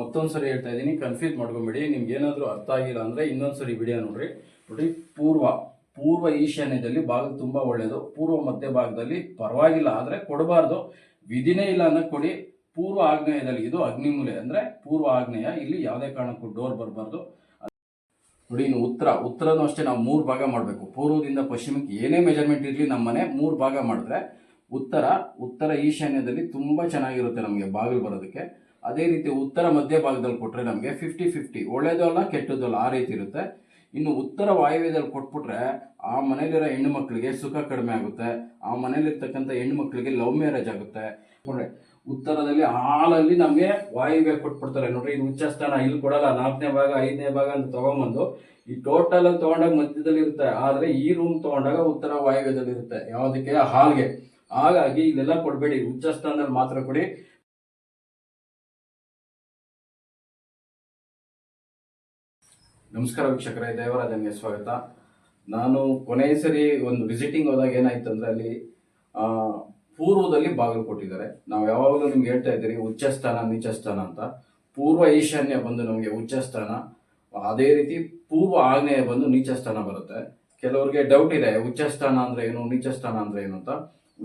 ಮತ್ತೊಂದು ಸರಿ ಹೇಳ್ತಾ ಇದ್ದೀನಿ ಕನ್ಫ್ಯೂಸ್ ಮಾಡ್ಕೊಂಬೇಡಿ ನಿಮ್ಗೆ ಏನಾದರೂ ಅರ್ಥ ಆಗಿಲ್ಲ ಅಂದರೆ ಇನ್ನೊಂದು ಸರಿ ವಿಡಿಯೋ ನೋಡ್ರಿ ನೋಡಿ ಪೂರ್ವ ಪೂರ್ವ ಈಶಾನ್ಯದಲ್ಲಿ ಭಾಗ ತುಂಬ ಒಳ್ಳೆಯದು ಪೂರ್ವ ಮಧ್ಯ ಭಾಗದಲ್ಲಿ ಪರವಾಗಿಲ್ಲ ಆದರೆ ಕೊಡಬಾರ್ದು. ವಿಧಿನೇ ಇಲ್ಲ ಅನ್ನೋ ಕೊಡಿ ಪೂರ್ವ ಆಗ್ನೇಯದಲ್ಲಿ, ಇದು ಅಗ್ನಿಮೂಲೆ ಅಂದರೆ ಪೂರ್ವ ಆಗ್ನೇಯ, ಇಲ್ಲಿ ಯಾವುದೇ ಕಾರಣಕ್ಕೂ ಡೋರ್ ಬರಬಾರ್ದು. ನೋಡಿ, ಇನ್ನು ಉತ್ತರ, ಉತ್ತರನೂ ಅಷ್ಟೇ ನಾವು ಮೂರು ಭಾಗ ಮಾಡಬೇಕು. ಪೂರ್ವದಿಂದ ಪಶ್ಚಿಮಕ್ಕೆ ಏನೇ ಮೆಜರ್ಮೆಂಟ್ ಇರಲಿ ನಮ್ಮ ಮನೆ ಮೂರು ಭಾಗ ಮಾಡಿದ್ರೆ ಉತ್ತರ ಉತ್ತರ ಈಶಾನ್ಯದಲ್ಲಿ ತುಂಬ ಚೆನ್ನಾಗಿರುತ್ತೆ ನಮಗೆ ಬಾಗಿಲು ಬರೋದಕ್ಕೆ. ಅದೇ ರೀತಿ ಉತ್ತರ ಮಧ್ಯ ಭಾಗದಲ್ಲಿ ಕೊಟ್ಟರೆ ನಮಗೆ ಫಿಫ್ಟಿ ಫಿಫ್ಟಿ ಒಳ್ಳೇದು ಅಲ್ಲ, ಕೆಟ್ಟದ್ದು ಅಲ್ಲ, ಆ ರೀತಿ ಇರುತ್ತೆ. ಇನ್ನು ಉತ್ತರ ವಾಯುವ್ಯದಲ್ಲಿ ಕೊಟ್ಬಿಟ್ರೆ ಆ ಮನೇಲಿರೋ ಹೆಣ್ಣು ಮಕ್ಕಳಿಗೆ ಸುಖ ಕಡಿಮೆ ಆಗುತ್ತೆ. ಆ ಮನೇಲಿರ್ತಕ್ಕಂಥ ಹೆಣ್ಣು ಮಕ್ಕಳಿಗೆ ಲವ್ ಮ್ಯಾರೇಜ್ ಆಗುತ್ತೆ. ನೋಡ್ರಿ, ಉತ್ತರದಲ್ಲಿ ಹಾಲಲ್ಲಿ ನಮಗೆ ವಾಯುವ್ಯ ಕೊಟ್ಬಿಡ್ತಾರೆ. ನೋಡ್ರಿ ಇದು ಉಚ್ಚ ಸ್ಥಾನ ಇಲ್ಲಿ ಕೊಡಲ್ಲ. ನಾಲ್ಕನೇ ಭಾಗ, ಐದನೇ ಭಾಗ ಅಂತ ತಗೊಂಬಂದು ಈ ಟೋಟಲ್ ಅಲ್ಲಿ ತಗೊಂಡಾಗ ಮಧ್ಯದಲ್ಲಿ ಇರುತ್ತೆ. ಆದ್ರೆ ಈ ರೂಮ್ ತಗೊಂಡಾಗ ಉತ್ತರ ವಾಯುವ್ಯದಲ್ಲಿ ಇರುತ್ತೆ. ಯಾವುದಕ್ಕೆ? ಹಾಲ್ಗೆ. ಹಾಗಾಗಿ ಇಲ್ಲೆಲ್ಲ ಕೊಡಬೇಡಿ. ಉಚ್ಚ ಸ್ಥಾನದಲ್ಲಿ ಮಾತ್ರ ಕೊಡಿ. ನಮಸ್ಕಾರ ವೀಕ್ಷಕರೇ ದೇವರಾಜನ್ಗೆ ಸ್ವಾಗತ. ನಾನು ಕೊನೆಯ ಸರಿ ಒಂದು ವಿಸಿಟಿಂಗ್ ಹೋದಾಗ ಏನಾಯ್ತು ಅಂದ್ರೆ ಅಲ್ಲಿ ಪೂರ್ವದಲ್ಲಿ ಬಾಗಿಲು ಕೊಟ್ಟಿದ್ದಾರೆ. ನಾವು ಯಾವಾಗಲೂ ನಿಮ್ಗೆ ಹೇಳ್ತಾ ಇದ್ದೀರಿ ಉಚ್ಚ ಸ್ಥಾನ ನೀಚ ಸ್ಥಾನ ಅಂತ. ಪೂರ್ವ ಈಶಾನ್ಯ ಬಂದು ನಮಗೆ ಉಚ್ಚ ಸ್ಥಾನ ಅದೇ ರೀತಿ ಪೂರ್ವ ಆಗ್ನೇಯ ಬಂದು ನೀಚ ಸ್ಥಾನ ಬರುತ್ತೆ. ಕೆಲವರಿಗೆ ಡೌಟ್ ಇದೆ ಉಚ್ಚ ಸ್ಥಾನ ಅಂದ್ರೆ ಏನು ನೀಚ ಸ್ಥಾನ ಅಂದ್ರೆ ಏನು ಅಂತ.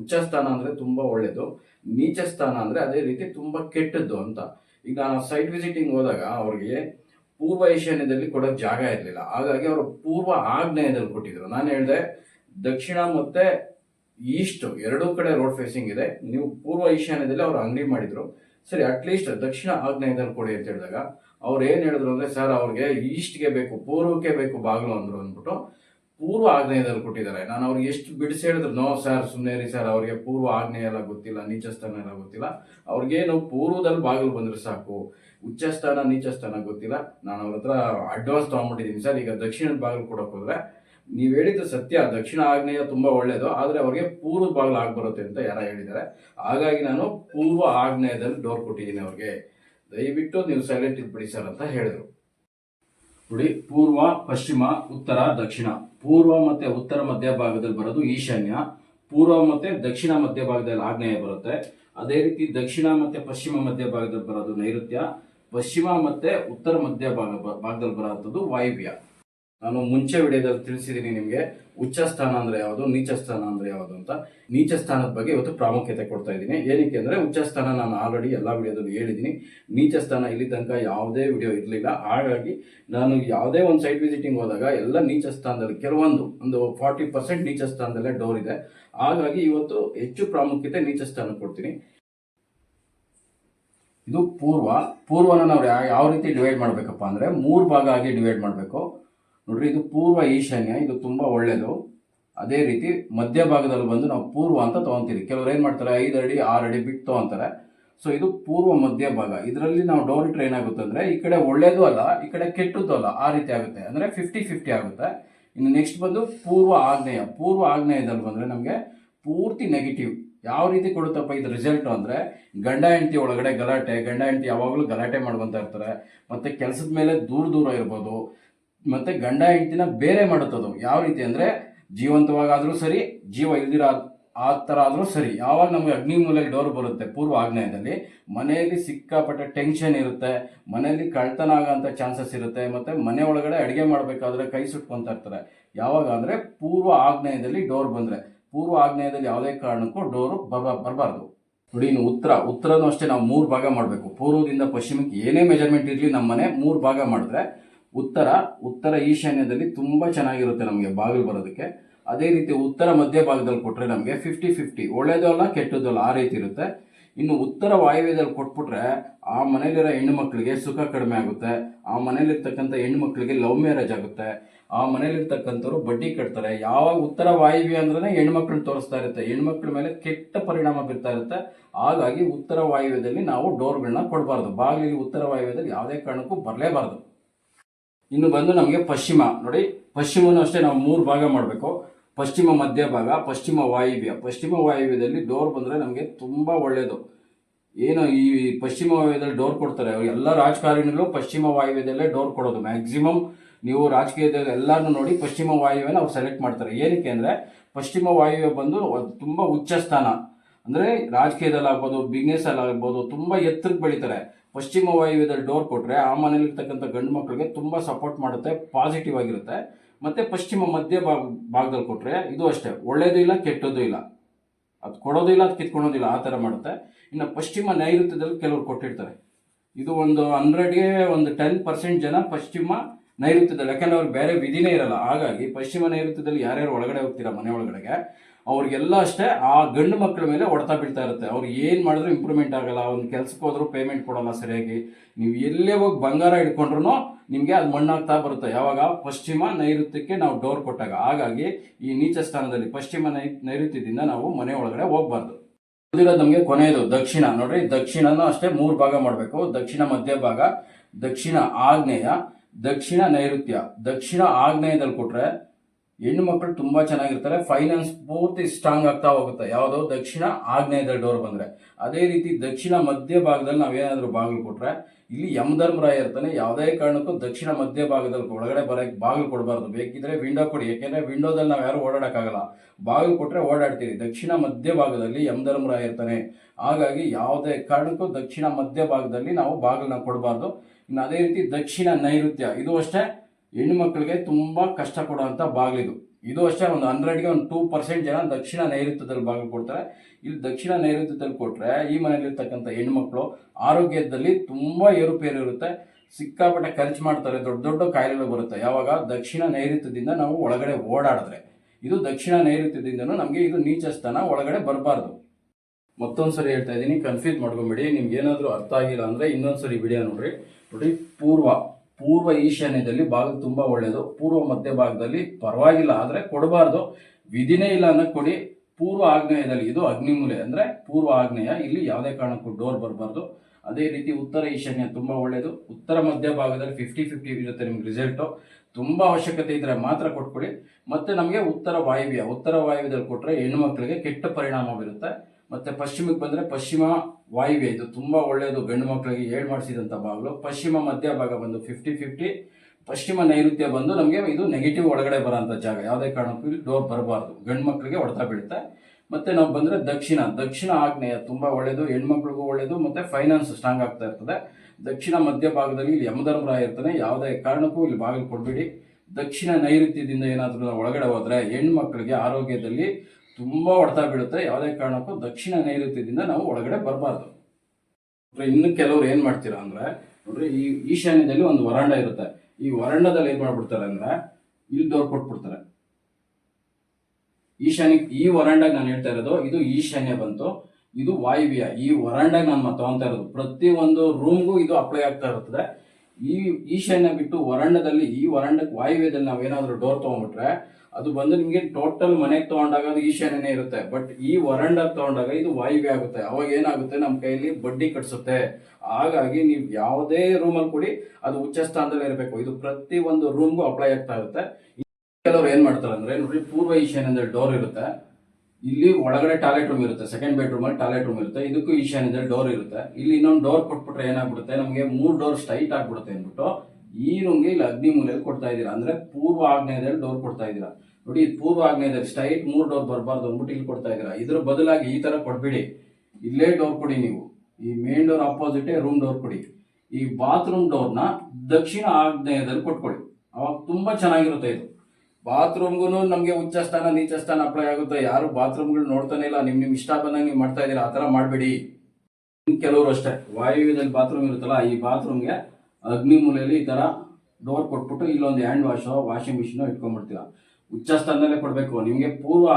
ಉಚ್ಚ ಸ್ಥಾನ ಅಂದ್ರೆ ತುಂಬಾ ಒಳ್ಳೇದು ನೀಚ ಸ್ಥಾನ ಅಂದ್ರೆ ಅದೇ ರೀತಿ ತುಂಬಾ ಕೆಟ್ಟದ್ದು ಅಂತ. ಈಗ ನಾನು ಸೈಟ್ ವಿಸಿಟಿಂಗ್ ಹೋದಾಗ ಅವ್ರಿಗೆ ಪೂರ್ವ ಈಶಾನ್ಯದಲ್ಲಿ ಕೊಡೋಕ್ಕೆ ಜಾಗ ಇರಲಿಲ್ಲ. ಹಾಗಾಗಿ ಅವರು ಪೂರ್ವ ಆಗ್ನೇಯದಲ್ಲಿ ಕೊಟ್ಟಿದ್ರು. ನಾನು ಹೇಳಿದೆ, ದಕ್ಷಿಣ ಮತ್ತೆ ಈಸ್ಟ್ ಎರಡೂ ಕಡೆ ರೋಡ್ ಫೇಸಿಂಗ್ ಇದೆ. ನೀವು ಪೂರ್ವ ಈಶಾನ್ಯದಲ್ಲಿ ಅವರು ಅಂಗಡಿ ಮಾಡಿದ್ರು. ಸರಿ ಅಟ್ಲೀಸ್ಟ್ ದಕ್ಷಿಣ ಆಗ್ನೇಯದಲ್ಲಿ ಕೊಡಿ ಅಂತ ಹೇಳಿದಾಗ, ಅವ್ರು ಏನ್ ಹೇಳಿದ್ರು ಅಂದ್ರೆ, ಸರ್, ಅವ್ರಿಗೆ ಈಸ್ಟ್ಗೆ ಬೇಕು, ಪೂರ್ವಕ್ಕೆ ಬೇಕು ಬಾಗಿಲು ಅಂದ್ರು ಅಂದ್ಬಿಟ್ಟು ಪೂರ್ವ ಆಗ್ನೇಯದಲ್ಲಿ ಕೊಟ್ಟಿದ್ದಾರೆ. ನಾನು ಅವ್ರಿಗೆ ಎಷ್ಟು ಬಿಡಿಸಿ ಹೇಳಿದ್ರು, ನೋ ಸರ್ ಸುಮ್ಮನೆ ರೀ ಸರ್, ಅವ್ರಿಗೆ ಪೂರ್ವ ಆಗ್ನೇಯ ಎಲ್ಲ ಗೊತ್ತಿಲ್ಲ ನೀಚ ಸ್ಥಾನ ಎಲ್ಲ ಗೊತ್ತಿಲ್ಲ. ಅವ್ರಿಗೇನು ಪೂರ್ವದಲ್ಲಿ ಬಾಗಿಲು ಬಂದ್ರೆ ಸಾಕು. ಉಚ್ಚ ಸ್ಥಾನ ನೀಚ ಸ್ಥಾನ ಗೊತ್ತಿಲ್ಲ. ನಾನು ಅವ್ರ ಹತ್ರ ಅಡ್ವಾನ್ಸ್ ತಗೊಂಡ್ಬಿಟ್ಟಿದ್ದೀನಿ ಸರ್. ಈಗ ದಕ್ಷಿಣ ಬಾಗಿಲು ಕೂಡ ಹೋದ್ರೆ ನೀವು ಹೇಳಿದ್ದು ಸತ್ಯ. ದಕ್ಷಿಣ ಆಗ್ನೇಯ ತುಂಬಾ ಒಳ್ಳೇದು. ಆದ್ರೆ ಅವ್ರಿಗೆ ಪೂರ್ವ ಬಾಗಿಲು ಆಗಿ ಬರುತ್ತೆ ಅಂತ ಯಾರ ಹೇಳಿದ್ದಾರೆ. ಹಾಗಾಗಿ ನಾನು ಪೂರ್ವ ಆಗ್ನೇಯದಲ್ಲಿ ಡೋರ್ ಕೊಟ್ಟಿದ್ದೀನಿ ಅವ್ರಿಗೆ. ದಯವಿಟ್ಟು ನೀವು ಸೈಲೆಂಟ್ ಇದ್ಬಿಡಿ ಸರ್ ಅಂತ ಹೇಳಿದ್ರು. ನೋಡಿ, ಪೂರ್ವ, ಪಶ್ಚಿಮ, ಉತ್ತರ, ದಕ್ಷಿಣ. ಪೂರ್ವ ಮತ್ತೆ ಉತ್ತರ ಮಧ್ಯ ಭಾಗದಲ್ಲಿ ಬರೋದು ಈಶಾನ್ಯ. ಪೂರ್ವ ಮತ್ತೆ ದಕ್ಷಿಣ ಮಧ್ಯ ಭಾಗದಲ್ಲಿ ಆಗ್ನೇಯ ಬರುತ್ತೆ. ಅದೇ ರೀತಿ ದಕ್ಷಿಣ ಮತ್ತೆ ಪಶ್ಚಿಮ ಮಧ್ಯ ಭಾಗದಲ್ಲಿ ಬರೋದು ನೈಋತ್ಯ. ಪಶ್ಚಿಮ ಮತ್ತೆ ಉತ್ತರ ಮಧ್ಯ ಭಾಗ ಭಾಗದಲ್ಲಿ ಬರೋಂಥದ್ದು ವಾಯುವ್ಯ. ನಾನು ಮುಂಚೆ ವಿಡಿಯೋದಲ್ಲಿ ತಿಳಿಸಿದ್ದೀನಿ ನಿಮಗೆ, ಉಚ್ಚ ಸ್ಥಾನ ಅಂದ್ರೆ ಯಾವುದು, ನೀಚ ಸ್ಥಾನ ಅಂದ್ರೆ ಯಾವುದು ಅಂತ. ನೀಚ ಸ್ಥಾನದ ಬಗ್ಗೆ ಇವತ್ತು ಪ್ರಾಮುಖ್ಯತೆ ಕೊಡ್ತಾ ಇದ್ದೀನಿ. ಏನಕ್ಕೆ ಅಂದ್ರೆ ಉಚ್ಚ ಸ್ಥಾನ ನಾನು ಆಲ್ರೆಡಿ ಎಲ್ಲ ವಿಡಿಯೋದಲ್ಲಿ ಹೇಳಿದ್ದೀನಿ. ನೀಚ ಸ್ಥಾನ ಇಲ್ಲಿ ತನಕ ಯಾವುದೇ ವಿಡಿಯೋ ಇರಲಿಲ್ಲ. ಹಾಗಾಗಿ ನಾನು ಯಾವುದೇ ಒಂದು ಸೈಟ್ ವಿಸಿಟಿಂಗ್ ಹೋದಾಗ ಎಲ್ಲ ನೀಚ ಸ್ಥಾನದಲ್ಲಿ, ಕೆಲವೊಂದು, ಒಂದು ಫಾರ್ಟಿ ಪರ್ಸೆಂಟ್ ನೀಚ ಸ್ಥಾನದಲ್ಲೇ ಡೋರ್ ಇದೆ. ಹಾಗಾಗಿ ಇವತ್ತು ಹೆಚ್ಚು ಪ್ರಾಮುಖ್ಯತೆ ನೀಚ ಸ್ಥಾನ ಕೊಡ್ತೀನಿ. ಇದು ಪೂರ್ವ, ಪೂರ್ವನ ನಾವು ಯಾವ ರೀತಿ ಡಿವೈಡ್ ಮಾಡಬೇಕಪ್ಪ ಅಂದರೆ ಮೂರು ಭಾಗ ಆಗಿ ಡಿವೈಡ್ ಮಾಡಬೇಕು. ನೋಡ್ರಿ, ಇದು ಪೂರ್ವ ಈಶಾನ್ಯ, ಇದು ತುಂಬ ಒಳ್ಳೆಯದು ಅದೇ ರೀತಿ ಮಧ್ಯ ಭಾಗದಲ್ಲಿ ಬಂದು ನಾವು ಪೂರ್ವ ಅಂತ ತೊಗೊತೀವಿ ಕೆಲವ್ರು ಏನು ಮಾಡ್ತಾರೆ, ಐದು ಅಡಿ, ಆರು ಅಡಿ ಬಿಟ್ಟು ತೊಗೊತಾರೆ. ಸೊ ಇದು ಪೂರ್ವ ಮಧ್ಯ ಭಾಗ. ಇದರಲ್ಲಿ ನಾವು ಡೋರ್ ಟ್ರೈನ್ ಏನಾಗುತ್ತೆ ಅಂದರೆ ಈ ಕಡೆ ಒಳ್ಳೇದು ಅಲ್ಲ, ಈ ಕಡೆ ಕೆಟ್ಟದ್ದು ಅಲ್ಲ, ಆ ರೀತಿ ಆಗುತ್ತೆ. ಅಂದರೆ ಫಿಫ್ಟಿ ಫಿಫ್ಟಿ ಆಗುತ್ತೆ. ಇನ್ನು ನೆಕ್ಸ್ಟ್ ಬಂದು ಪೂರ್ವ ಆಗ್ನೇಯ. ಪೂರ್ವ ಆಗ್ನೇಯದಲ್ಲಿ ಬಂದರೆ ನಮಗೆ ಪೂರ್ತಿ ನೆಗೆಟಿವ್ ಯಾವ ರೀತಿ ಕೊಡುತ್ತಪ್ಪ ಇದು ರಿಸಲ್ಟ್ ಅಂದರೆ ಗಂಡ ಹೆಂಡತಿ ಒಳಗಡೆ ಗಲಾಟೆ, ಗಂಡ ಹೆಂಡತಿ ಯಾವಾಗಲೂ ಗಲಾಟೆ ಮಾಡ್ಕೊತಾ ಇರ್ತಾರೆ. ಮತ್ತು ಕೆಲಸದ ಮೇಲೆ ದೂರ ದೂರ ಇರ್ಬೋದು. ಮತ್ತು ಗಂಡ ಹೆಂಡತಿನ ಬೇರೆ ಮಾಡುತ್ತದು ಯಾವ ರೀತಿ ಅಂದರೆ ಜೀವಂತವಾಗಾದರೂ ಸರಿ, ಜೀವ ಇಲ್ದಿರ ಆ ಥರ ಆದರೂ ಸರಿ. ಯಾವಾಗ ನಮಗೆ ಅಗ್ನಿ ಮೂಲೆಯಲ್ಲಿ ಡೋರ್ ಬರುತ್ತೆ, ಪೂರ್ವ ಆಗ್ನೇಯದಲ್ಲಿ ಮನೆಯಲ್ಲಿ ಸಿಕ್ಕಾಪಟ್ಟೆ ಟೆನ್ಷನ್ ಇರುತ್ತೆ, ಮನೆಯಲ್ಲಿ ಕಳ್ತನ ಆಗೋಂಥ ಚಾನ್ಸಸ್ ಇರುತ್ತೆ, ಮತ್ತು ಮನೆ ಒಳಗಡೆ ಅಡುಗೆ ಮಾಡಬೇಕಾದ್ರೆ ಕೈ ಸುಟ್ಕೊತಾ ಇರ್ತಾರೆ. ಯಾವಾಗ ಅಂದರೆ ಪೂರ್ವ ಆಗ್ನೇಯದಲ್ಲಿ ಡೋರ್ ಬಂದರೆ. ಪೂರ್ವ ಆಗ್ನೇಯದಲ್ಲಿ ಯಾವುದೇ ಕಾರಣಕ್ಕೂ ಡೋರು ಬರ ಬರಬಾರ್ದು. ನೋಡಿ, ಇನ್ನು ಉತ್ತರ, ಉತ್ತರನೂ ಅಷ್ಟೇ ನಾವು ಮೂರು ಭಾಗ ಮಾಡಬೇಕು. ಪೂರ್ವದಿಂದ ಪಶ್ಚಿಮಕ್ಕೆ ಏನೇ ಮೆಜರ್ಮೆಂಟ್ ಇರಲಿ ನಮ್ಮ ಮನೆ ಮೂರು ಭಾಗ ಮಾಡಿದ್ರೆ ಉತ್ತರ ಉತ್ತರ ಈಶಾನ್ಯದಲ್ಲಿ ತುಂಬ ಚೆನ್ನಾಗಿರುತ್ತೆ ನಮಗೆ ಬಾಗಿಲು ಬರೋದಕ್ಕೆ. ಅದೇ ರೀತಿ ಉತ್ತರ ಮಧ್ಯ ಭಾಗದಲ್ಲಿ ಕೊಟ್ಟರೆ ನಮಗೆ ಫಿಫ್ಟಿ ಫಿಫ್ಟಿ ಒಳ್ಳೇದು ಅಲ್ಲ, ಕೆಟ್ಟದ್ದು ಆ ರೀತಿ ಇರುತ್ತೆ. ಇನ್ನು ಉತ್ತರ ವಾಯುವ್ಯದಲ್ಲಿ ಕೊಟ್ಬಿಟ್ರೆ ಆ ಮನೇಲಿರೋ ಹೆಣ್ಣು ಮಕ್ಕಳಿಗೆ ಸುಖ ಕಡಿಮೆ ಆಗುತ್ತೆ. ಆ ಮನೇಲಿರ್ತಕ್ಕಂಥ ಹೆಣ್ಣು ಮಕ್ಕಳಿಗೆ ಲವ್ ಮ್ಯಾರೇಜ್ ಆಗುತ್ತೆ ಆ ಮನೇಲಿರ್ತಕ್ಕಂಥವ್ರು ಬಡ್ಡಿ ಕಟ್ತಾರೆ. ಯಾವಾಗ ಉತ್ತರ ವಾಯುವ್ಯ ಅಂದ್ರೆ ಹೆಣ್ಮಕ್ಳನ್ನ ತೋರಿಸ್ತಾ ಇರುತ್ತೆ. ಹೆಣ್ಮಕ್ಳ ಮೇಲೆ ಕೆಟ್ಟ ಪರಿಣಾಮ ಬೀರ್ತಾ ಇರುತ್ತೆ. ಹಾಗಾಗಿ ಉತ್ತರ ವಾಯುವ್ಯದಲ್ಲಿ ನಾವು ಡೋರ್ಗಳನ್ನ ಕೊಡಬಾರ್ದು. ಬಾಗಿಲಿಗೆ ಉತ್ತರ ವಾಯುವ್ಯದಲ್ಲಿ ಯಾವುದೇ ಕಾರಣಕ್ಕೂ ಬರಲೇಬಾರ್ದು. ಇನ್ನು ಬಂದು ನಮಗೆ ಪಶ್ಚಿಮ. ನೋಡಿ ಪಶ್ಚಿಮನೂ ಅಷ್ಟೇ ನಾವು ಮೂರು ಭಾಗ ಮಾಡಬೇಕು. ಪಶ್ಚಿಮ ಮಧ್ಯ ಭಾಗ ಪಶ್ಚಿಮ ವಾಯುವ್ಯ. ಪಶ್ಚಿಮ ವಾಯುವ್ಯದಲ್ಲಿ ಡೋರ್ ಬಂದರೆ ನಮಗೆ ತುಂಬ ಒಳ್ಳೆಯದು ಏನು ಈ ಪಶ್ಚಿಮ ವಾಯುವ್ಯದಲ್ಲಿ ಡೋರ್ ಕೊಡ್ತಾರೆ. ಎಲ್ಲ ರಾಜಕಾರಣಿಗಳು ಪಶ್ಚಿಮ ವಾಯುವ್ಯದಲ್ಲೇ ಡೋರ್ ಕೊಡೋದು. ಮ್ಯಾಕ್ಸಿಮಮ್ ನೀವು ರಾಜಕೀಯದಲ್ಲಿ ಎಲ್ಲರೂ ನೋಡಿ ಪಶ್ಚಿಮ ವಾಯುವ್ಯನ ಅವ್ರು ಸೆಲೆಕ್ಟ್ ಮಾಡ್ತಾರೆ. ಏನಕ್ಕೆ ಅಂದರೆ ಪಶ್ಚಿಮ ವಾಯುವ್ಯ ಬಂದು ತುಂಬ ಉಚ್ಚ ಸ್ಥಾನ. ಅಂದರೆ ರಾಜಕೀಯದಲ್ಲಿ ಆಗ್ಬೋದು ಬಿಸ್ನೆಸ್ ಅಲ್ಲಿ ಆಗ್ಬೋದು ತುಂಬ ಎತ್ತರಕ್ಕೆ ಬೆಳೀತಾರೆ. ಪಶ್ಚಿಮ ವಾಯುವ್ಯದಲ್ಲಿ ಡೋರ್ ಕೊಟ್ಟರೆ ಆ ಮನೇಲಿರ್ತಕ್ಕಂಥ ಗಂಡು ಮಕ್ಕಳಿಗೆ ತುಂಬ ಸಪೋರ್ಟ್ ಮಾಡುತ್ತೆ ಪಾಸಿಟಿವ್ ಆಗಿರುತ್ತೆ. ಮತ್ತು ಪಶ್ಚಿಮ ಮಧ್ಯ ಭಾಗ, ಭಾಗದಲ್ಲಿ ಕೊಟ್ಟರೆ ಇದು ಅಷ್ಟೇ. ಒಳ್ಳೇದು ಇಲ್ಲ, ಕೆಟ್ಟದ್ದು ಇಲ್ಲ. ಅದು ಕೊಡೋದು ಇಲ್ಲ, ಅದು ಕಿತ್ಕೊಳೋದಿಲ್ಲ ಆ ಥರ ಮಾಡುತ್ತೆ. ಇನ್ನು ಪಶ್ಚಿಮ ನೈಋತ್ಯದಲ್ಲಿ ಕೆಲವರು ಕೊಟ್ಟಿರ್ತಾರೆ. ಇದು ಒಂದು ಹಂಡ್ರೆಡ್ಗೆ ಒಂದು ಟೆನ್ ಪರ್ಸೆಂಟ್ ಜನ ಪಶ್ಚಿಮ ನೈಋತ್ಯದಲ್ಲಿ ಯಾಕಂದ್ರೆ ಅವ್ರಿಗೆ ಬೇರೆ ವಿಧಿನೇ ಇರಲ್ಲ. ಹಾಗಾಗಿ ಪಶ್ಚಿಮ ನೈಋತ್ಯದಲ್ಲಿ ಯಾರ್ಯಾರು ಒಳಗಡೆ ಹೋಗ್ತೀರಾ ಮನೆ ಒಳಗಡೆಗೆ, ಅವ್ರಿಗೆಲ್ಲ ಅಷ್ಟೇ ಆ ಗಂಡು ಮಕ್ಕಳ ಮೇಲೆ ಹೊಡೆತ ಬೀಳ್ತಾ ಇರುತ್ತೆ. ಅವ್ರು ಏನು ಮಾಡಿದ್ರು ಇಂಪ್ರೂವ್ಮೆಂಟ್ ಆಗಲ್ಲ. ಒಂದು ಕೆಲ್ಸಕ್ಕೆ ಹೋದ್ರು ಪೇಮೆಂಟ್ ಕೊಡಲ್ಲ ಸರಿಯಾಗಿ. ನೀವು ಎಲ್ಲೇ ಹೋಗಿ ಬಂಗಾರ ಇಟ್ಕೊಂಡ್ರು ನಿಮಗೆ ಅದು ಮಣ್ಣಾಗ್ತಾ ಬರುತ್ತೆ. ಯಾವಾಗ? ಪಶ್ಚಿಮ ನೈಋತ್ಯಕ್ಕೆ ನಾವು ಡೋರ್ ಕೊಟ್ಟಾಗ. ಹಾಗಾಗಿ ಈ ನೀಚ ಸ್ಥಾನದಲ್ಲಿ ಪಶ್ಚಿಮ ನೈ, ನೈಋತ್ಯದಿಂದ ನಾವು ಮನೆ ಒಳಗಡೆ ಹೋಗ್ಬಾರ್ದು. ಉಳಿದಿರೋದು ನಮಗೆ ಕೊನೆಯದು, ದಕ್ಷಿಣ. ನೋಡ್ರಿ, ದಕ್ಷಿಣನೂ ಅಷ್ಟೇ ಮೂರು ಭಾಗ ಮಾಡಬೇಕು. ದಕ್ಷಿಣ ಮಧ್ಯ ಭಾಗ, ದಕ್ಷಿಣ ಆಗ್ನೇಯ ದಕ್ಷಿಣ ನೈಋತ್ಯ, ದಕ್ಷಿಣ ಆಗ್ನೇಯದಲ್ಲಿ ಕೊಟ್ರೆ ಹೆಣ್ಣು ಮಕ್ಕಳು ತುಂಬಾ ಚೆನ್ನಾಗಿರ್ತಾರೆ. ಫೈನಾನ್ಸ್ ಪೂರ್ತಿ ಸ್ಟ್ರಾಂಗ್ ಆಗ್ತಾ ಹೋಗುತ್ತೆ. ಯಾವುದೋ ದಕ್ಷಿಣ ಆಗ್ನೇಯದಲ್ಲಿ ಡೋರ್ ಬಂದ್ರೆ. ಅದೇ ರೀತಿ ದಕ್ಷಿಣ ಮಧ್ಯ ಭಾಗದಲ್ಲಿ ನಾವೇನಾದ್ರೂ ಬಾಗಿಲು ಕೊಟ್ರೆ, ಇಲ್ಲಿ ಯಮಧರ್ಮರಾಯ ಇರ್ತಾನೆ. ಯಾವುದೇ ಕಾರಣಕ್ಕೂ ದಕ್ಷಿಣ ಮಧ್ಯ ಭಾಗದಲ್ಲಿ ಒಳಗಡೆ ಬರಕ್ಕೆ ಬಾಗಿಲು ಕೊಡಬಾರ್ದು. ಬೇಕಿದ್ರೆ ವಿಂಡೋ ಕೊಡಿ. ಯಾಕೆಂದ್ರೆ ವಿಂಡೋದಲ್ಲಿ ನಾವು ಯಾರು ಓಡಾಡಕ್ಕಾಗಲ್ಲ. ಬಾಗಿಲು ಕೊಟ್ರೆ ಓಡಾಡ್ತೀರಿ. ದಕ್ಷಿಣ ಮಧ್ಯ ಭಾಗದಲ್ಲಿ ಯಮಧರ್ಮರಾಯ ಇರ್ತಾನೆ. ಹಾಗಾಗಿ ಯಾವುದೇ ಕಾರಣಕ್ಕೂ ದಕ್ಷಿಣ ಮಧ್ಯ ಭಾಗದಲ್ಲಿ ನಾವು ಬಾಗಿಲನ್ನ ಕೊಡಬಾರ್ದು. ಇನ್ನು ಅದೇ ರೀತಿ ದಕ್ಷಿಣ ನೈಋತ್ಯ, ಇದು ಅಷ್ಟೇ ಹೆಣ್ಣು ಮಕ್ಕಳಿಗೆ ತುಂಬ ಕಷ್ಟ ಕೊಡುವಂಥ ಬಾಗಿಲಿದು. ಇದು ಅಷ್ಟೇ ಒಂದು ಹಂಡ್ರೆಡ್ಗೆ ಒಂದು ಟೂ ಪರ್ಸೆಂಟ್ ಜನ ದಕ್ಷಿಣ ನೈಋತ್ಯದಲ್ಲಿ ಬಾಗಿಲು ಕೊಡ್ತಾರೆ. ಇಲ್ಲಿ ದಕ್ಷಿಣ ನೈಋತ್ಯದಲ್ಲಿ ಕೊಟ್ಟರೆ ಈ ಮನೆಯಲ್ಲಿರ್ತಕ್ಕಂಥ ಹೆಣ್ಮಕ್ಳು ಆರೋಗ್ಯದಲ್ಲಿ ತುಂಬ ಏರುಪೇರು ಇರುತ್ತೆ. ಸಿಕ್ಕಾಪಟ್ಟೆ ಖರ್ಚು ಮಾಡ್ತಾರೆ, ದೊಡ್ಡ ದೊಡ್ಡ ಕಾಯಿಲೆಗಳು ಬರುತ್ತೆ. ಯಾವಾಗ? ದಕ್ಷಿಣ ನೈಋತ್ಯದಿಂದ ನಾವು ಒಳಗಡೆ ಓಡಾಡಿದ್ರೆ. ಇದು ದಕ್ಷಿಣ ನೈಋತ್ಯದಿಂದನೂ ನಮಗೆ ಇದು ನೀಚ ಸ್ಥಾನ ಒಳಗಡೆ ಬರಬಾರ್ದು. ಮತ್ತೊಂದ್ಸರಿ ಹೇಳ್ತಾ ಇದ್ದೀನಿ ಕನ್ಫ್ಯೂಸ್ ಮಾಡ್ಕೊಂಬಿಡಿ ನಿಮ್ಗೆ ಏನಾದರೂ ಅರ್ಥ ಆಗಿಲ್ಲ ಅಂದ್ರೆ ಇನ್ನೊಂದ್ಸರಿ ವಿಡಿಯೋ ನೋಡ್ರಿ. ನೋಡಿ, ಪೂರ್ವ ಪೂರ್ವ ಈಶಾನ್ಯದಲ್ಲಿ ಭಾಗ ತುಂಬಾ ಒಳ್ಳೆಯದು ಪೂರ್ವ ಮಧ್ಯ ಭಾಗದಲ್ಲಿ ಪರವಾಗಿಲ್ಲ ಆದ್ರೆ ಕೊಡಬಾರ್ದು. ವಿಧಿನೇ ಇಲ್ಲ ಅನ್ನೋ ಕೊಡಿ. ಪೂರ್ವ ಆಗ್ನೇಯದಲ್ಲಿ, ಇದು ಅಗ್ನಿಮೂಲೆ ಅಂದ್ರೆ ಪೂರ್ವ ಆಗ್ನೇಯ, ಇಲ್ಲಿ ಯಾವುದೇ ಕಾರಣಕ್ಕೂ ಡೋರ್ ಬರಬಾರ್ದು. ಅದೇ ರೀತಿ ಉತ್ತರ ಈಶಾನ್ಯ ತುಂಬಾ ಒಳ್ಳೆಯದು ಉತ್ತರ ಮಧ್ಯ ಭಾಗದಲ್ಲಿ ಫಿಫ್ಟಿ ಫಿಫ್ಟಿ ಇರುತ್ತೆ ನಿಮ್ಗೆ ರಿಸಲ್ಟು ತುಂಬಾ ಅವಶ್ಯಕತೆ ಇದ್ರೆ ಮಾತ್ರ ಕೊಟ್ಕೊಡಿ ಮತ್ತೆ ನಮಗೆ ಉತ್ತರ ವಾಯುವ್ಯ, ಉತ್ತರ ವಾಯುವ್ಯದಲ್ಲಿ ಕೊಟ್ಟರೆ ಹೆಣ್ಣು ಮಕ್ಕಳಿಗೆ ಕೆಟ್ಟ ಪರಿಣಾಮ ಬೀರುತ್ತೆ ಮತ್ತೆ ಪಶ್ಚಿಮಕ್ಕೆ ಬಂದ್ರೆ ಪಶ್ಚಿಮ ವಾಯುವ್ಯ. ಇದು ತುಂಬಾ ಒಳ್ಳೆಯದು. ಗಂಡು ಮಕ್ಕಳಿಗೆ ಏಳು ಮಾಡಿಸಿದಂಥ ಬಾಗಿಲು. ಪಶ್ಚಿಮ ಮಧ್ಯ ಭಾಗ ಬಂದು ಫಿಫ್ಟಿ ಫಿಫ್ಟಿ ಪಶ್ಚಿಮ ನೈಋತ್ಯ ಬಂದು ನಮಗೆ ಇದು ನೆಗೆಟಿವ್ ಒಳಗಡೆ ಬರೋಂಥ ಜಾಗ. ಯಾವುದೇ ಕಾರಣಕ್ಕೂ ಇಲ್ಲಿ ಡೋರ್ ಬರಬಾರ್ದು. ಗಂಡು ಮಕ್ಕಳಿಗೆ ಹೊಡೆತ ಬೀಳುತ್ತೆ. ಮತ್ತೆ ನಾವು ಬಂದ್ರೆ ದಕ್ಷಿಣ. ದಕ್ಷಿಣ ಆಗ್ನೇಯ ತುಂಬಾ ಒಳ್ಳೆಯದು. ಹೆಣ್ಮಕ್ಳಿಗೂ ಒಳ್ಳೆಯದು. ಮತ್ತೆ ಫೈನಾನ್ಸ್ ಸ್ಟ್ರಾಂಗ್ ಆಗ್ತಾ ಇರ್ತದೆ. ದಕ್ಷಿಣ ಮಧ್ಯ ಭಾಗದಲ್ಲಿ ಇಲ್ಲಿ ಯಮಧರ್ಮರಾಯ ಇರ್ತಾನೆ. ಯಾವುದೇ ಕಾರಣಕ್ಕೂ ಇಲ್ಲಿ ಬಾಗಿಲು ಕೊಡಬೇಡಿ. ದಕ್ಷಿಣ ನೈಋತ್ಯದಿಂದ ಏನಾದರೂ ಒಳಗಡೆ ಹೋದರೆ ಹೆಣ್ಮಕ್ಳಿಗೆ ಆರೋಗ್ಯದಲ್ಲಿ ತುಂಬಾ ಹೊಡೆತ ಬೀಳುತ್ತೆ. ಯಾವುದೇ ಕಾರಣಕ್ಕೂ ದಕ್ಷಿಣ ನೈಋತ್ಯದಿಂದ ನಾವು ಒಳಗಡೆ ಬರಬಾರ್ದು. ಇನ್ನು ಕೆಲವ್ರು ಏನ್ ಮಾಡ್ತೀರಾ ಅಂದ್ರೆ, ನೋಡ್ರಿ, ಈ ಈಶಾನ್ಯದಲ್ಲಿ ಒಂದು ವರಾಂಡ ಇರುತ್ತೆ. ಈ ವರಾಂಡದಲ್ಲಿ ಏನ್ ಮಾಡ್ಬಿಡ್ತಾರೆ ಅಂದ್ರೆ, ಇಲ್ಲಿ ಡೋರ್ ಕೊಟ್ಬಿಡ್ತಾರೆ. ಈಶಾನ್ಯ, ಈ ವರಾಂಡಾಗ ನಾನು ಹೇಳ್ತಾ ಇರೋದು, ಇದು ಈಶಾನ್ಯ ಬಂತು. ಇದು ವಾಯುವ್ಯ. ಈ ವರಾಂಡಾಗ ನಾನು ತಗೊಂತ ಇರೋದು ಪ್ರತಿ ಒಂದು ರೂಮ್ಗೂ ಇದು ಅಪ್ಲೈ ಆಗ್ತಾ ಇರ್ತದೆ. ಈ ಈಶಾನ್ಯ ಬಿಟ್ಟು ವರಂಡದಲ್ಲಿ, ಈ ವರಾಂಡಕ್ಕೆ ವಾಯುವ್ಯದಲ್ಲಿ ಏನಾದರೂ ಡೋರ್ ತೊಗೊಂಡ್ಬಿಟ್ರೆ, ಅದು ಬಂದು ನಿಮಗೆ ಟೋಟಲ್ ಮನೆಗೆ ತಗೊಂಡಾಗ ಅದು ಈಶಾನ್ಯನೇ ಇರುತ್ತೆ. ಬಟ್ ಈ ವರಂಡ ತಗೊಂಡಾಗ ಇದು ವಾಯುವ್ಯ ಆಗುತ್ತೆ. ಅವಾಗ ಏನಾಗುತ್ತೆ? ನಮ್ಮ ಕೈಯಲ್ಲಿ ಬಡ್ಡಿ ಕಟ್ಸುತ್ತೆ. ಹಾಗಾಗಿ ನೀವು ಯಾವುದೇ ರೂಮಲ್ಲಿ ಕೂಡಿ ಅದು ಉಚ್ಚ ಸ್ಥಾನದಲ್ಲಿ ಇರಬೇಕು. ಇದು ಪ್ರತಿ ಒಂದು ರೂಮ್ಗೂ ಅಪ್ಲೈ ಆಗ್ತಾ ಇರುತ್ತೆ. ಕೆಲವರು ಏನು ಮಾಡ್ತಾರೆ ಅಂದ್ರೆ ನೋಡಿ ಪೂರ್ವ ಈಶಾನ್ಯದಲ್ಲಿ ಡೋರ್ ಇರುತ್ತೆ. ಇಲ್ಲಿ ಒಳಗಡೆ ಟಾಯ್ಲೆಟ್ ರೂಮ್ ಇರುತ್ತೆ ಸೆಕೆಂಡ್ ಬೆಡ್ರೂಮ್ ಅಲ್ಲಿ ಟಾಯ್ಲೆಟ್ ರೂಮ್ ಇರುತ್ತೆ, ಇದಕ್ಕೂ ಈಶಾನ್ಯದಲ್ಲಿ ಡೋರ್ ಇರುತ್ತೆ. ಇಲ್ಲಿ ಇನ್ನೊಂದು ಡೋರ್ ಕೊಟ್ಬಿಟ್ರೆ ಏನಾಗ್ಬಿಡುತ್ತೆ? ನಮಗೆ ಮೂರು ಡೋರ್ ಸ್ಟ್ರೈಟ್ ಆಗ್ಬಿಡುತ್ತೆ ಅಂದ್ಬಿಟ್ಟು, ಈ ರೂಮ್ಗೆ ಇಲ್ಲಿ ಅಗ್ನಿ ಮೂಲೆಯಲ್ಲಿ ಕೊಡ್ತಾ ಇದ್ದೀರಾ? ಅಂದ್ರೆ ಪೂರ್ವ ಆಗ್ನೇಯದಲ್ಲಿ ಡೋರ್ ಕೊಡ್ತಾ ಇದ್ದೀರಾ? ನೋಡಿ ಪೂರ್ವ ಆಗ್ನೇಯದಲ್ಲಿ ಸ್ಟ್ರೈಟ್ ಮೂರು ಡೋರ್ ಬರಬಾರ್ದು ಅಂದ್ಬಿಟ್ಟು ಇಲ್ಲಿ ಕೊಡ್ತಾ ಇದೀರಾ ಇದ್ರ ಬದಲಾಗಿ ಈ ತರ ಕೊಡ್ಬೇಡಿ. ಇಲ್ಲೇ ಡೋರ್ ಕೊಡಿ ನೀವು. ಈ main door opposite room door ಕೊಡಿ. ಈ ಬಾತ್ರೂಮ್ ಡೋರ್ನ ದಕ್ಷಿಣ ಆಗ್ನೇಯದಲ್ಲಿ ಕೊಟ್ಕೊಳ್ಳಿ. ಅವಾಗ ತುಂಬಾ ಚೆನ್ನಾಗಿರುತ್ತೆ ಇದು. ಬಾತ್ರೂಮ್ಗೂ ನಮಗೆ ಉಚ್ಚ ಸ್ಥಾನ, ನೀಚ ಸ್ಥಾನ ಅಪ್ಲೈ ಆಗುತ್ತೆ. ಯಾರು ಬಾತ್ರೂಮ್ಗಳು ನೋಡ್ತಾನೆ ಇಲ್ಲ. ನಿಮ್ ನಿಮ್ ಇಷ್ಟ ಬಂದಂಗೆ ನೀವು ಮಾಡ್ತಾ ಇದ್ದೀರಾ, ಆ ಥರ ಮಾಡಬೇಡಿ. ಕೆಲವರು ಅಷ್ಟೇ. ವಾಯುವ್ಯದಲ್ಲಿ ಬಾತ್ರೂಮ್ ಇರುತ್ತಲ್ಲ, ಈ ಬಾತ್ರೂಮ್ಗೆ ಅಗ್ನಿ ಮೂಲೆಯಲ್ಲಿ ಈ ತರ ಡೋರ್ ಕೊಟ್ಬಿಟ್ಟು ಇಲ್ಲೊಂದು ಹ್ಯಾಂಡ್ ವಾಶೋ ವಾಷಿಂಗ್ ಮಿಷಿನ್ ಇಟ್ಕೊಂಡ್ಬಿಡ್ತೀರ. ಉಚ್ಚ ಸ್ಥಾನದಲ್ಲೇ ಕೊಡಬೇಕು. ನಿಮಗೆ ಪೂರ್ವ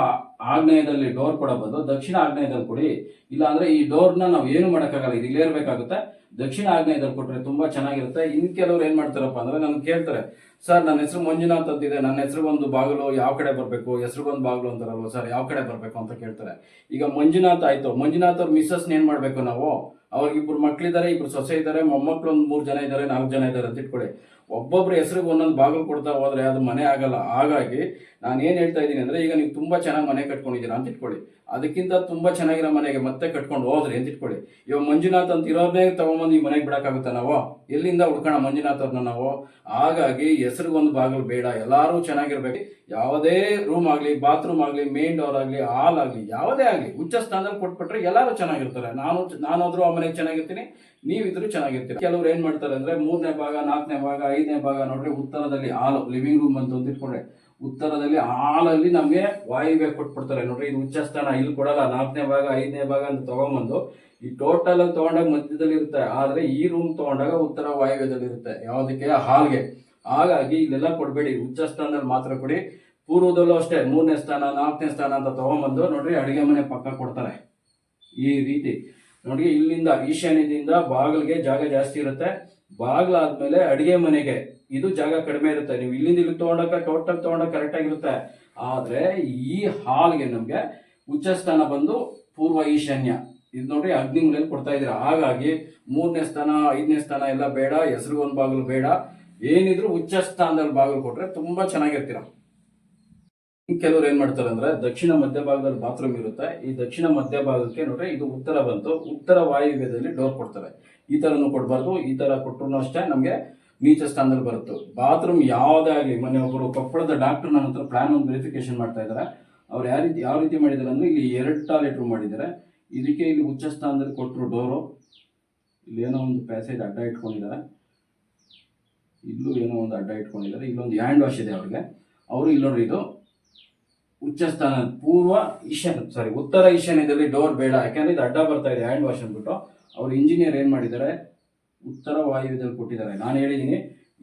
ಆಗ್ನೇಯದಲ್ಲಿ ಡೋರ್ ಕೊಡೋ ದಕ್ಷಿಣ ಆಗ್ನೇಯದಲ್ಲಿ ಕೊಡಿ. ಇಲ್ಲಾಂದರೆ ಈ ಡೋರ್ನ ನಾವು ಏನು ಮಾಡೋಕ್ಕಾಗಲ್ಲ. ಇದು ಇಲ್ಲೇ ಇರಬೇಕಾಗುತ್ತೆ ದಕ್ಷಿಣ ಆಗ್ನೇಯದಲ್ಲಿ ಕೊಟ್ಟರೆ ತುಂಬಾ ಚೆನ್ನಾಗಿರುತ್ತೆ. ಇನ್ ಕೆಲವ್ರು ಏನು ಮಾಡ್ತಾರಪ್ಪ ಅಂದ್ರೆ ನಮ್ಗೆ ಕೇಳ್ತಾರೆ. ಸರ್, ನನ್ನ ಹೆಸರು ಮಂಜುನಾಥ್ ಅಂತಿದೆ. ನನ್ನ ಹೆಸರಿಗೊಂದು ಬಾಗಿಲು ಯಾವ ಕಡೆ ಬರಬೇಕು? ಹೆಸರುಗೊಂದು ಬಾಗಿಲು ಅಂತಾರಲ್ವ ಸರ್, ಯಾವ ಕಡೆ ಬರಬೇಕು ಅಂತ ಕೇಳ್ತಾರೆ. ಈಗ ಮಂಜುನಾಥ್ ಆಯ್ತು. ಮಂಜುನಾಥ್ ಅವ್ರ ಮಿಸ್ಸಸ್ ಏನು ಮಾಡಬೇಕು ನಾವು. ಅವ್ರಿಗೆ ಇಬ್ರು ಮಕ್ಳಿದ್ದಾರೆ ಇಬ್ರು ಸೊಸೆ ಇದ್ದಾರೆ ಮೊಮ್ಮಕ್ಳು ಒಂದು ಮೂರು ಜನ ಇದ್ದಾರೆ ನಾಲ್ಕು ಜನ ಇದ್ದಾರೆ ಅಂತ ಇಟ್ಕೊಳ್ಳಿ. ಒಬ್ಬೊಬ್ರು ಹೆಸರಿಗೆ ಒಂದೊಂದು ಬಾಗಿಲು ಕೊಡ್ತಾ ಹೋದ್ರೆ ಅದು ಮನೆ ಆಗಲ್ಲ. ಹಾಗಾಗಿ ನಾನು ಏನು ಹೇಳ್ತಾ ಇದ್ದೀನಿ ಅಂದ್ರೆ, ಈಗ ನೀವು ತುಂಬಾ ಚೆನ್ನಾಗಿ ಮನೆ ಕಟ್ಕೊಂಡಿದ್ದೀರಾ ಅಂತ ಇಟ್ಕೊಳ್ಳಿ. ಅದಕ್ಕಿಂತ ತುಂಬಾ ಚೆನ್ನಾಗಿರೋ ಮನೆಗೆ ಮತ್ತೆ ಕಟ್ಕೊಂಡು ಹೋದ್ರಿ ಅಂತ ಇಟ್ಕೊಳ್ಳಿ. ಇವಾಗ ಮಂಜುನಾಥ್ ಅಂತ ಇರೋದೇ ತಗೊಂಬಂದು ಈ ಮನೆಗೆ ಬಿಡಕ್ಕಾಗುತ್ತಾ ನಾವು? ಎಲ್ಲಿಂದ ಹುಡ್ಕೋಣ ಮಂಜುನಾಥ್ ಅವ್ರನ್ನ ನಾವು? ಹಾಗಾಗಿ ಹೆಸರಿಗೊಂದು ಬಾಗಿಲು ಬೇಡ, ಎಲ್ಲರೂ ಚೆನ್ನಾಗಿರ್ಬೇಕು. ಯಾವುದೇ ರೂಮ್ ಆಗಲಿ ಬಾತ್ರೂಮ್ ಆಗಲಿ ಮೇನ್ ಡೋರ್ ಆಗಲಿ ಹಾಲ್ ಆಗಲಿ, ಯಾವುದೇ ಆಗಲಿ, ಉಚ್ಚ ಸ್ಥಾನದಲ್ಲಿ ಕೊಟ್ಬಿಟ್ರೆ ಎಲ್ಲರೂ ಚೆನ್ನಾಗಿರ್ತಾರೆ. ನಾನು ನಾನಾದರೂ ಆ ಮನೆಗೆ ಚೆನ್ನಾಗಿರ್ತೀನಿ, ನೀವಿದ್ರು ಚೆನ್ನಾಗಿರ್ತೀರಿ. ಕೆಲವ್ರು ಏನು ಮಾಡ್ತಾರೆ ಅಂದ್ರೆ, ಮೂರನೇ ಭಾಗ, ನಾಲ್ಕನೇ ಭಾಗ, ಐದನೇ ಭಾಗ ನೋಡ್ರಿ, ಉತ್ತರದಲ್ಲಿ ಹಾಲು ಲಿವಿಂಗ್ ರೂಮ್ ಅಂತ ಒಂದು ಇಟ್ಕೊಂಡ್ರೆ. ಉತ್ತರದಲ್ಲಿ ಹಾಲಲ್ಲಿ ನಮಗೆ ವಾಯುವ್ಯ ಕೊಟ್ಬಿಡ್ತಾರೆ. ನೋಡ್ರಿ, ಇದು ಉಚ್ಚ ಸ್ಥಾನ ಇಲ್ಲಿ ಕೊಡಲ್ಲ. ನಾಲ್ಕನೇ ಭಾಗ, ಐದನೇ ಭಾಗ ಅಂತ ತಗೊಂಬಂದು ಈ ಟೋಟಲ್ ತಗೊಂಡಾಗ ಮಧ್ಯದಲ್ಲಿ ಇರುತ್ತೆ. ಆದರೆ ಈ ರೂಮ್ ತಗೊಂಡಾಗ ಉತ್ತರ ವಾಯುವ್ಯದಲ್ಲಿ ಇರುತ್ತೆ. ಯಾವುದಕ್ಕೆ? ಹಾಲ್ಗೆ. ಹಾಗಾಗಿ ಇಲ್ಲೆಲ್ಲ ಕೊಡಬೇಡಿ. ಉಚ್ಚ ಸ್ಥಾನದಲ್ಲಿ ಮಾತ್ರ ಕೊಡಿ. ಪೂರ್ವದಲ್ಲೂ ಅಷ್ಟೇ, ಮೂರನೇ ಸ್ಥಾನ, ನಾಲ್ಕನೇ ಸ್ಥಾನ ಅಂತ ತಗೊಂಬಂದು ನೋಡ್ರಿ, ಅಡುಗೆ ಮನೆ ಪಕ್ಕ ಕೊಡ್ತಾರೆ. ಈ ರೀತಿ. ನೋಡಿ ಇಲ್ಲಿಂದ ಈಶಾನ್ಯದಿಂದ ಬಾಗಿಲಿಗೆ ಜಾಗ ಜಾಸ್ತಿ ಇರುತ್ತೆ. ಬಾಗಿಲಾದ್ಮೇಲೆ ಅಡಿಗೆ ಮನೆಗೆ. ಇದು ಜಾಗ ಕಡಿಮೆ ಇರುತ್ತೆ. ನೀವು ಇಲ್ಲಿಂದ ಇಲ್ಲಿ ತಗೊಂಡಕ್ಕ ಟೋಟಲ್ ತಗೊಂಡ ಕರೆಕ್ಟ್ ಆಗಿರುತ್ತೆ ಆದ್ರೆ ಈ ಹಾಲ್ಗೆ ನಮ್ಗೆ ಉಚ್ಚ ಸ್ಥಾನ ಬಂದು ಪೂರ್ವ ಈಶಾನ್ಯ. ಇದು ನೋಡ್ರಿ ಅಗ್ನಿ ಮನೆಯಲ್ಲಿ ಕೊಡ್ತಾ ಇದೀರ ಹಾಗಾಗಿ ಮೂರನೇ ಸ್ಥಾನ, ಐದನೇ ಸ್ಥಾನ ಎಲ್ಲ ಬೇಡ ಹೆಸರು ಒಂದು ಬಾಗಿಲು ಬೇಡ. ಏನಿದ್ರು ಉಚ್ಚ ಸ್ಥಾನದಲ್ಲಿ ಬಾಗಿಲು ಕೊಟ್ರೆ ತುಂಬಾ ಚೆನ್ನಾಗಿರ್ತೀರ. ಕೆಲವ್ರು ಏನ್ ಮಾಡ್ತಾರೆ ಅಂದ್ರೆ ದಕ್ಷಿಣ ಮಧ್ಯಭಾಗದಲ್ಲಿ ಬಾತ್ರೂಮ್ ಇರುತ್ತೆ. ಈ ದಕ್ಷಿಣ ಮಧ್ಯಭಾಗಕ್ಕೆ ನೋಡ್ರಿ ಇದು ಉತ್ತರ ಬಂತು. ಉತ್ತರ ವಾಯುವ್ಯದಲ್ಲಿ ಡೋರ್ ಕೊಡ್ತಾರೆ. ಈ ಥರನೂ ಕೊಡಬಾರ್ದು, ಈ ತರ ಕೊಟ್ಟರು ಅಷ್ಟೇ ನಮಗೆ ನೀಚ ಸ್ಥಾನದಲ್ಲಿ ಬರುತ್ತೆ. ಬಾತ್ರೂಮ್ ಯಾವುದೇ ಆಗಲಿ, ಮೊನ್ನೆ ಒಬ್ಬರು ಕೊಪ್ಪಳದ ಡಾಕ್ಟರ್ ನನ್ನ ಹತ್ರ ಪ್ಲಾನ್ ಒಂದು ವೆರಿಫಿಕೇಶನ್ ಮಾಡ್ತಾ ಇದ್ದಾರೆ. ಅವ್ರು ಯಾವ ರೀತಿ ಯಾವ ರೀತಿ ಮಾಡಿದ್ದಾರೆ ಅಂದ್ರೆ ಇಲ್ಲಿ ಎರಡು ಟಾಯ್ಲೆಟ್ ರೂಮ್ ಮಾಡಿದ್ದಾರೆ. ಇದಕ್ಕೆ ಇಲ್ಲಿ ಉಚ್ಚ ಸ್ಥಾನದಲ್ಲಿ ಕೊಟ್ಟರು ಡೋರು ಇಲ್ಲಿ ಏನೋ ಒಂದು ಪ್ಯಾಸೇಜ್ ಅಡ್ಡ ಇಟ್ಕೊಂಡಿದ್ದಾರೆ. ಇಲ್ಲೂ ಏನೋ ಒಂದು ಅಡ್ಡ ಇಟ್ಕೊಂಡಿದ್ದಾರೆ. ಇಲ್ಲೊಂದು ಹ್ಯಾಂಡ್ ವಾಶ್ ಇದೆ ಅವ್ರಿಗೆ. ಅವರು ಇಲ್ಲಿ ನೋಡಿ ಇದು ಉಚ್ಚ ಸ್ಥಾನ, ಪೂರ್ವ ಈಶಾನ್ಯ ಸಾರಿ ಉತ್ತರ ಈಶಾನ್ಯದಲ್ಲಿ ಡೋರ್ ಬೇಡ. ಯಾಕೆಂದ್ರೆ ಇದು ಅಡ್ಡ ಬರ್ತಾ ಇದೆ ಹ್ಯಾಂಡ್ ವಾಶ್ ಅಂದ್ಬಿಟ್ಟು. ಅವ್ರು ಇಂಜಿನಿಯರ್ ಏನು ಮಾಡಿದ್ದಾರೆ? ಉತ್ತರ ವಾಯುವ್ಯದಲ್ಲಿ ಕೊಟ್ಟಿದ್ದಾರೆ. ನಾನು ಹೇಳಿದ್ದೀನಿ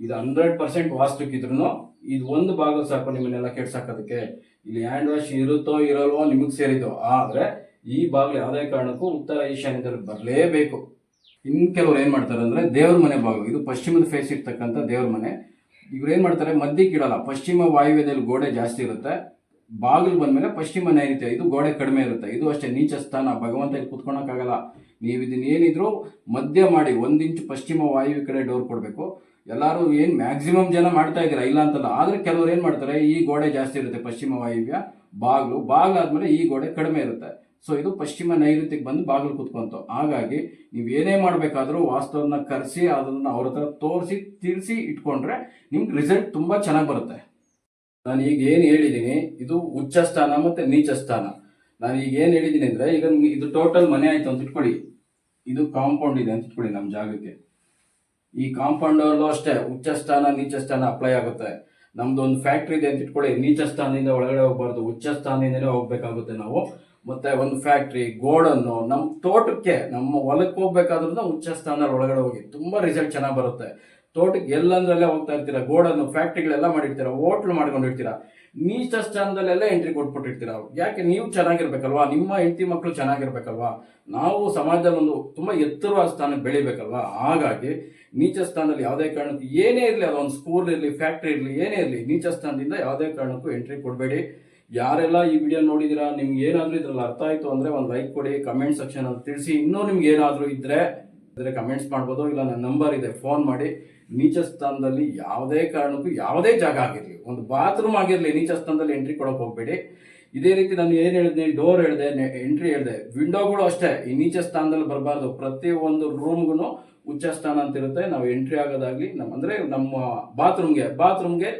ಇದು ಹಂಡ್ರೆಡ್ ಪರ್ಸೆಂಟ್ ವಾಸ್ತುಕ್ಕಿದ್ರು ಇದು ಒಂದು ಭಾಗ ಸಾಕು ನಿಮ್ಮನ್ನೆಲ್ಲ ಕೆಡ್ಸಾಕೋದಕ್ಕೆ. ಇಲ್ಲಿ ಹ್ಯಾಂಡ್ ವಾಶ್ ಇರುತ್ತೋ ಇರಲ್ವೋ ನಿಮಗೆ ಸೇರಿದೋ ಆದರೆ ಈ ಭಾಗ ಯಾವುದೇ ಕಾರಣಕ್ಕೂ ಉತ್ತರ ಈಶಾನ್ಯದಲ್ಲಿ ಬರಲೇಬೇಕು. ಇನ್ ಕೆಲವರು ಏನು ಮಾಡ್ತಾರೆ ಅಂದ್ರೆ ದೇವ್ರ ಮನೆ ಭಾಗ, ಇದು ಪಶ್ಚಿಮದ ಫೇಸ್ ಇರ್ತಕ್ಕಂಥ ದೇವ್ರ ಮನೆ. ಇವ್ರು ಏನು ಮಾಡ್ತಾರೆ? ಇಡಲ್ಲ, ಪಶ್ಚಿಮ ವಾಯುವ್ಯದಲ್ಲಿ ಗೋಡೆ ಜಾಸ್ತಿ ಇರುತ್ತೆ. ಬಾಗಿಲು ಬಂದ್ಮೇಲೆ ಪಶ್ಚಿಮ ನೈಋತ್ಯ, ಇದು ಗೋಡೆ ಕಡಿಮೆ ಇರುತ್ತೆ. ಇದು ಅಷ್ಟೇ ನೀಚ ಸ್ಥಾನ. ಭಗವಂತ ಇಲ್ಲಿ ಕುತ್ಕೊಳಕ್ಕಾಗಲ್ಲ. ನೀವು ಇದನ್ನ ಏನಿದ್ರು ಮಧ್ಯ ಮಾಡಿ ಒಂದ್ ಇಂಚು ಪಶ್ಚಿಮ ವಾಯುವ್ಯ ಕಡೆ ಡೋರ್ ಕೊಡಬೇಕು. ಎಲ್ಲರೂ ಏನು ಮ್ಯಾಕ್ಸಿಮಮ್ ಜನ ಮಾಡ್ತಾ ಇದ್ದೀರಾ? ಇಲ್ಲ ಅಂತಲ್ಲ. ಆದ್ರೆ ಕೆಲವರು ಏನು ಮಾಡ್ತಾರೆ? ಈ ಗೋಡೆ ಜಾಸ್ತಿ ಇರುತ್ತೆ ಪಶ್ಚಿಮ ವಾಯುವ್ಯ, ಬಾಗಿಲು. ಬಾಗಿಲಾದ್ಮೇಲೆ ಈ ಗೋಡೆ ಕಡಿಮೆ ಇರುತ್ತೆ. ಸೊ ಇದು ಪಶ್ಚಿಮ ನೈಋತ್ಯಕ್ಕೆ ಬಂದು ಬಾಗಿಲು ಕುತ್ಕೊಂತು. ಹಾಗಾಗಿ ನೀವು ಏನೇ ಮಾಡಬೇಕಾದರೂ ವಾಸ್ತವನ್ನ ಕರೆಸಿ, ಅದನ್ನ ಅವ್ರ ಹತ್ರ ತೋರಿಸಿ ತಿಳಿಸಿ ಇಟ್ಕೊಂಡ್ರೆ ನಿಮ್ಗೆ ರಿಸಲ್ಟ್ ತುಂಬಾ ಚೆನ್ನಾಗಿ ಬರುತ್ತೆ. ನಾನು ಈಗ ಏನು ಹೇಳಿದ್ದೀನಿ ಇದು ಉಚ್ಚ ಸ್ಥಾನ ಮತ್ತೆ ನೀಚ ಸ್ಥಾನ. ನಾನು ಈಗ ಏನು ಹೇಳಿದ್ದೀನಿ ಅಂದ್ರೆ, ಈಗ ಇದು ಟೋಟಲ್ ಮನೆ ಆಯಿತು ಅಂತ ಇಟ್ಕೊಳ್ಳಿ. ಇದು ಕಾಂಪೌಂಡ್ ಇದೆ ಅಂತ ಇಟ್ಕೊಳ್ಳಿ ನಮ್ಮ ಜಾಗಕ್ಕೆ. ಈ ಕಾಂಪೌಂಡ್ ಅಲ್ಲೂ ಅಷ್ಟೇ, ಉಚ್ಚ ಸ್ಥಾನ, ನೀಚ ಸ್ಥಾನ ಅಪ್ಲೈ ಆಗುತ್ತೆ. ನಮ್ದು ಒಂದು ಫ್ಯಾಕ್ಟ್ರಿ ಇದೆ ಅಂತ ಇಟ್ಕೊಳ್ಳಿ. ನೀಚ ಸ್ಥಾನದಿಂದ ಒಳಗಡೆ ಹೋಗ್ಬಾರ್ದು, ಉಚ್ಚ ಸ್ಥಾನದಿಂದಲೇ ಹೋಗ್ಬೇಕಾಗುತ್ತೆ ನಾವು. ಮತ್ತೆ ಒಂದು ಫ್ಯಾಕ್ಟ್ರಿ ಗೋಡನ್ನು ನಮ್ಮ ತೋಟಕ್ಕೆ, ನಮ್ಮ ಹೊಲಕ್ಕೆ ಹೋಗ್ಬೇಕಾದ್ರೂ ಉಚ್ಚ ಸ್ಥಾನದ ಒಳಗಡೆ ಹೋಗಿ, ತುಂಬಾ ರಿಸಲ್ಟ್ ಚೆನ್ನಾಗಿ ಬರುತ್ತೆ. ತೋಟಕ್ಕೆ ಎಲ್ಲಂದ್ರಲ್ಲೇ ಹೋಗ್ತಾ ಇರ್ತೀರಾ, ಗೋಡನ್ನು, ಫ್ಯಾಕ್ಟ್ರಿಗಳೆಲ್ಲ ಮಾಡಿರ್ತೀರಾ ಹೋಟ್ಲು ಮಾಡ್ಕೊಂಡಿರ್ತೀರಾ ನೀಚ ಸ್ಥಾನದಲ್ಲೆಲ್ಲ ಎಂಟ್ರಿ ಕೊಟ್ಬಿಟ್ಟಿರ್ತೀರ. ಯಾಕೆ ನೀವು ಚೆನ್ನಾಗಿರ್ಬೇಕಲ್ವಾ? ನಿಮ್ಮ ಹೆಂಡತಿ ಮಕ್ಕಳು ಚೆನ್ನಾಗಿರ್ಬೇಕಲ್ವಾ? ನಾವು ಸಮಾಜದಲ್ಲಿ ಒಂದು ತುಂಬ ಎತ್ತರವಾದ ಸ್ಥಾನ ಬೆಳಿಬೇಕಲ್ವಾ? ಹಾಗಾಗಿ ನೀಚ ಸ್ಥಾನದಲ್ಲಿ ಯಾವುದೇ ಕಾರಣಕ್ಕೂ ಏನೇ ಇರಲಿ, ಅದೊಂದು ಸ್ಕೂಲ್ ಇರಲಿ ಫ್ಯಾಕ್ಟ್ರಿ ಇರಲಿ, ಏನೇ ಇರಲಿ, ನೀಚ ಸ್ಥಾನದಿಂದ ಯಾವುದೇ ಕಾರಣಕ್ಕೂ ಎಂಟ್ರಿ ಕೊಡಬೇಡಿ. ಯಾರೆಲ್ಲ ಈ ವಿಡಿಯೋ ನೋಡಿದಿರಾ, ನಿಮ್ಗೆ ಏನಾದರೂ ಇದ್ರಲ್ಲಿ ಅರ್ಥ ಆಯಿತು ಅಂದರೆ ಒಂದು ಲೈಕ್ ಕೊಡಿ ಕಮೆಂಟ್ ಸೆಕ್ಷನ್ ಅಲ್ಲಿ ತಿಳಿಸಿ. ಇನ್ನೂ ನಿಮ್ಗೆ ಏನಾದರೂ ಇದ್ದರೆ ಇದ್ದರೆ ಕಮೆಂಟ್ಸ್ ಮಾಡ್ಬೋದು, ಇಲ್ಲ ನನ್ನ ನಂಬರ್ ಇದೆ ಫೋನ್ ಮಾಡಿ. ನೀಚ ಸ್ಥಾನದಲ್ಲಿ ಯಾವುದೇ ಕಾರಣಕ್ಕೂ ಯಾವುದೇ ಜಾಗ ಆಗಿರಲಿ, ಒಂದು ಬಾತ್ರೂಮ್ ಆಗಿರಲಿ ನೀಚ ಸ್ಥಾನದಲ್ಲಿ ಎಂಟ್ರಿ ಕೊಡೋಕೆ ಹೋಗ್ಬೇಡಿ. ಇದೇ ರೀತಿ ನಾನು ಏನು ಹೇಳಿದೆ ಡೋರ್ ಹೇಳಿದೆ ಎಂಟ್ರಿ ಹೇಳಿದೆ ವಿಂಡೋಗಳು ಅಷ್ಟೇ. ಈ ನೀಚ ಸ್ಥಾನದಲ್ಲಿ ಬರಬಾರ್ದು. ಪ್ರತಿ ಒಂದು ರೂಮ್ಗೂ ಉಚ್ಚ ಸ್ಥಾನ ಅಂತ ಇರುತ್ತೆ ನಾವು ಎಂಟ್ರಿ ಆಗೋದಾಗಲಿ ನಮ್ಮ ಅಂದರೆ ನಮ್ಮ ಬಾತ್ರೂಮ್ಗೆ ಬಾತ್ರೂಮ್ಗೆ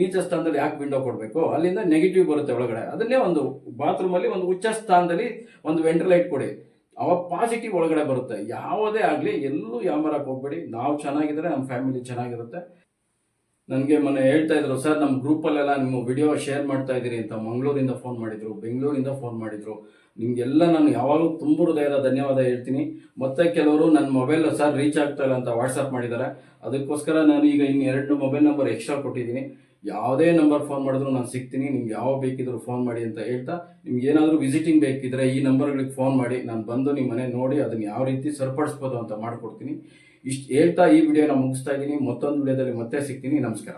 ನೀಚ ಸ್ಥಾನದಲ್ಲಿ ಯಾಕೆ ವಿಂಡೋ ಕೊಡಬೇಕು? ಅಲ್ಲಿಂದ ನೆಗೆಟಿವ್ ಬರುತ್ತೆ ಒಳಗಡೆ. ಅದನ್ನೇ ಒಂದು ಬಾತ್ರೂಮಲ್ಲಿ ಒಂದು ಉಚ್ಚ ಸ್ಥಾನದಲ್ಲಿ ಒಂದು ವೆಂಟಿಲೈಟ್ ಕೊಡಿ. ಅವಾಗ ಪಾಸಿಟಿವ್ ಒಳಗಡೆ ಬರುತ್ತೆ. ಯಾವುದೇ ಆಗಲಿ, ಎಲ್ಲೂ ಯಾಮರಕ್ಕೆ ಹೋಗ್ಬೇಡಿ. ನಾವು ಚೆನ್ನಾಗಿದ್ರೆ ನಮ್ಮ ಫ್ಯಾಮಿಲಿ ಚೆನ್ನಾಗಿರುತ್ತೆ. ನನಗೆ ಮೊನ್ನೆ ಹೇಳ್ತಾ ಇದ್ರು, ಸರ್ ನಮ್ಮ ಗ್ರೂಪಲ್ಲೆಲ್ಲ ನಿಮ್ಮ ವಿಡಿಯೋ ಶೇರ್ ಮಾಡ್ತಾ ಇದ್ದೀರಿ ಅಂತ ಮಂಗಳೂರಿಂದ ಫೋನ್ ಮಾಡಿದರು, ಬೆಂಗಳೂರಿಂದ ಫೋನ್ ಮಾಡಿದರು. ನಿಮಗೆಲ್ಲ ನಾನು ಯಾವಾಗಲೂ ತುಂಬ ಹೃದಯದ ಧನ್ಯವಾದ ಹೇಳ್ತೀನಿ. ಮತ್ತೆ ಕೆಲವರು ನನ್ನ ಮೊಬೈಲ್ ಸರ್ ರೀಚ್ ಆಗ್ತಾ ಇಲ್ಲ ಅಂತ ವಾಟ್ಸಪ್ ಮಾಡಿದ್ದಾರೆ. ಅದಕ್ಕೋಸ್ಕರ ನಾನು ಈಗ ಇನ್ನು ಎರಡು ಮೊಬೈಲ್ ನಂಬರ್ ಎಕ್ಸ್ಟ್ರಾ ಕೊಟ್ಟಿದ್ದೀನಿ. ಯಾವುದೇ ನಂಬರ್ ಫೋನ್ ಮಾಡಿದ್ರು ನಾನು ಸಿಗ್ತೀನಿ, ನಿಮ್ಗೆ ಯಾವ ಬೇಕಿದ್ರು ಫೋನ್ ಮಾಡಿ ಅಂತ ಹೇಳ್ತಾ, ನಿಮ್ಗೆ ಏನಾದರೂ ವಿಸಿಟಿಂಗ್ ಬೇಕಿದ್ರೆ ಈ ನಂಬರ್ಗಳಿಗೆ ಫೋನ್ ಮಾಡಿ, ನಾನು ಬಂದು ನಿಮ್ಮ ಮನೆ ನೋಡಿ ಅದನ್ನ ಯಾವ ರೀತಿ ಸರಿಪಡಿಸ್ಬೋದು ಅಂತ ಮಾಡ್ಕೊಡ್ತೀನಿ. ಇಷ್ಟು ಹೇಳ್ತಾ ಈ ವಿಡಿಯೋನ ಮುಗಿಸ್ತಾ ಇದ್ದೀನಿ. ಮತ್ತೊಂದು ವಿಡಿಯೋದಲ್ಲಿ ಮತ್ತೆ ಸಿಗ್ತೀನಿ. ನಮಸ್ಕಾರ.